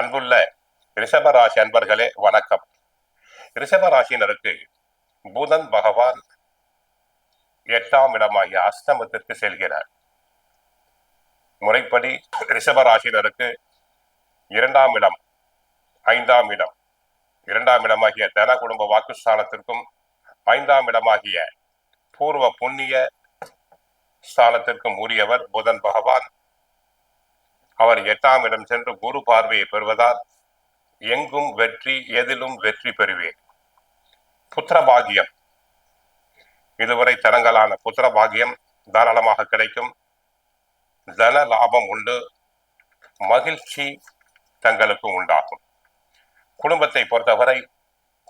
அன்புள்ள ரிஷபராசி அன்பர்களே வணக்கம். ரிஷபராசினருக்கு புதன் பகவான் எட்டாம் இடமாகிய அஸ்தமத்திற்கு செல்கிறார். முறைப்படி ரிஷபராசினருக்கு இரண்டாம் இடம் ஐந்தாம் இடம் இரண்டாம் இடமாகிய தன குடும்ப வாக்குஸ்தானத்திற்கும் ஐந்தாம் இடமாகிய பூர்வ புண்ணிய ஸ்தானத்திற்கும் உரியவர் புதன் பகவான். அவர் எட்டாம் இடம் சென்று குரு பார்வையை பெறுவதால் எங்கும் வெற்றி எதிலும் வெற்றி பெறுவேன். புத்திர பாகியம் இதுவரை தரங்களான புத்திர பாகியம் தாராளமாக கிடைக்கும். தன லாபம் உண்டு. மகிழ்ச்சி தங்களுக்கு உண்டாகும். குடும்பத்தை பொறுத்தவரை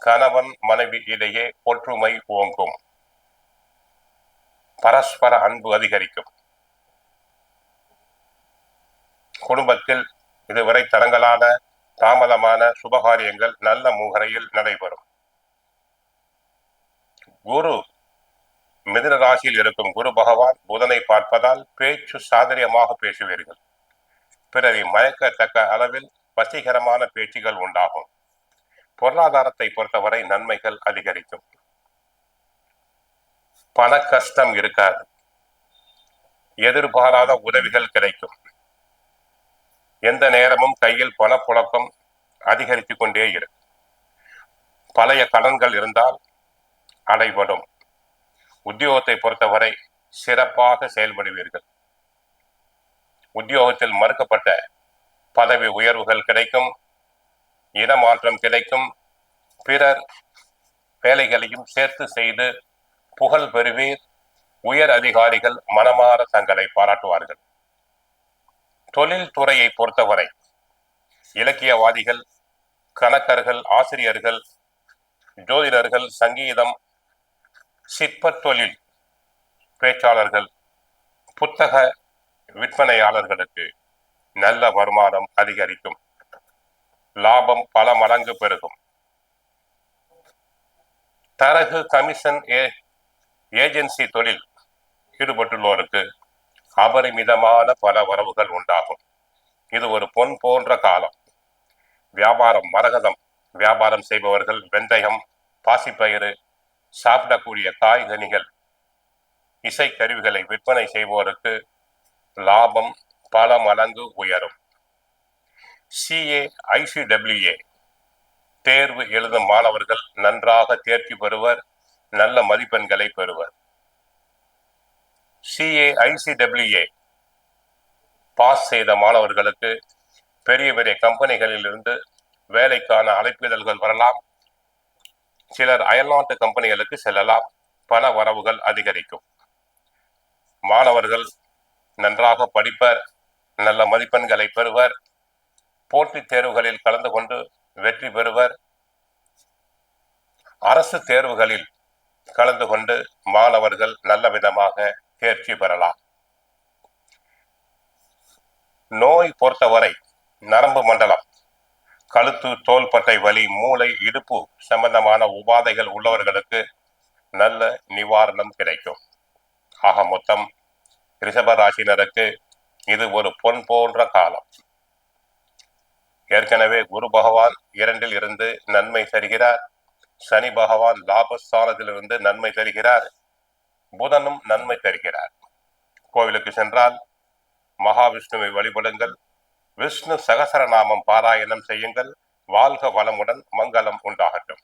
கணவன் மனைவி இடையே ஒற்றுமை ஓங்கும். பரஸ்பர அன்பு அதிகரிக்கும். குடும்பத்தில் இதுவரை தடங்கலான தாமதமான சுபகாரியங்கள் நல்ல முகரையில் நடைபெறும். குரு மிதுன ராசியில் இருக்கும் குரு பகவான் புதனை பார்ப்பதால் பேச்சு சாதரியமாக பேசுவீர்கள். பிறரை மயக்கத்தக்க அளவில் வசீகரமான பேச்சுகள் உண்டாகும். பொருளாதாரத்தை பொறுத்தவரை நன்மைகள் அதிகரிக்கும். பண கஷ்டம் இருக்காது. எதிர்பாராத உதவிகள் கிடைக்கும். எந்த நேரமும் கையில் பணப்புழக்கம் அதிகரித்துக் கொண்டே இருக்கும் பழைய கடன்கள் இருந்தால் அடைபடும். உத்தியோகத்தை பொறுத்தவரை சிறப்பாக செயல்படுவீர்கள். உத்தியோகத்தில் மறுக்கப்பட்ட பதவி உயர்வுகள் கிடைக்கும் இடமாற்றம் கிடைக்கும் பிறர் வேலைகளையும் சேர்த்து செய்து புகழ் பெறுவீர் உயர் அதிகாரிகள் மனமாற தங்களை பாராட்டுவார்கள். தொழில் துறையை பொறுத்தவரை இலக்கியவாதிகள் கணக்கர்கள் ஆசிரியர்கள் ஜோதிடர்கள் சங்கீதம் சிற்பத் தொழில் பேச்சாளர்கள் புத்தக விற்பனையாளர்களுக்கு நல்ல வருமானம் அதிகரிக்கும். லாபம் பல மடங்கு பெருகும். தரகு கமிஷன் ஏ ஏஜென்சி தொழில் ஈடுபட்டுள்ளோருக்கு அபரிமிதமான பல வரவுகள் உண்டாகும். இது ஒரு பொன் போன்ற காலம். வியாபாரம் மரகதம். வியாபாரம் செய்பவர்கள் வெந்தயம் பாசிப்பயிறு சாப்பிடக்கூடிய காய்கனிகள் இசைக்கருவிகளை விற்பனை செய்வோருக்கு லாபம் பல மடங்கு உயரும். சிஏ ஐசிடபிள்யூஏ தேர்வு எழுதும் மாணவர்கள் நன்றாக தேர்ச்சி பெறுவர் நல்ல மதிப்பெண்களை பெறுவர். சிஏ ஐசிடபிள்யூஏ பாஸ் செய்த மாணவர்களுக்கு பெரிய பெரிய கம்பெனிகளில் இருந்து வேலைக்கான அழைப்பிதழ்கள் வரலாம். சிலர் அயல்நாட்டு கம்பெனிகளுக்கு செல்லலாம். பண வரவுகள் அதிகரிக்கும். மாணவர்கள் நன்றாக படிப்பர் நல்ல மதிப்பெண்களை பெறுவர் போட்டித் தேர்வுகளில் கலந்து கொண்டு வெற்றி பெறுவர். அரசு தேர்வுகளில் கலந்து கொண்டு மாணவர்கள் நல்ல விதமாக தேர்ச்சி பெறலாம். நோய் பொறுத்தவரை நரம்பு மண்டலம் கழுத்து தோள்பட்டை வலி மூளை இடுப்பு சம்பந்தமான உபாதைகள் உள்ளவர்களுக்கு நல்ல நிவாரணம் கிடைக்கும். ஆக மொத்தம் ரிஷப ராசினருக்கு இது ஒரு பொன் போன்ற காலம். ஏற்கனவே குரு பகவான் இரண்டில் இருந்து நன்மை தருகிறார். சனி பகவான் லாபஸ்தானத்திலிருந்து நன்மை தருகிறார். புதனும் நன்மை தருகிறார். கோவிலுக்கு சென்றால் மகாவிஷ்ணுவை வழிபடுங்கள். விஷ்ணு சகசரநாமம் பாராயணம் செய்யுங்கள். வாழ்க வளமுடன் மங்களம் உண்டாகட்டும்.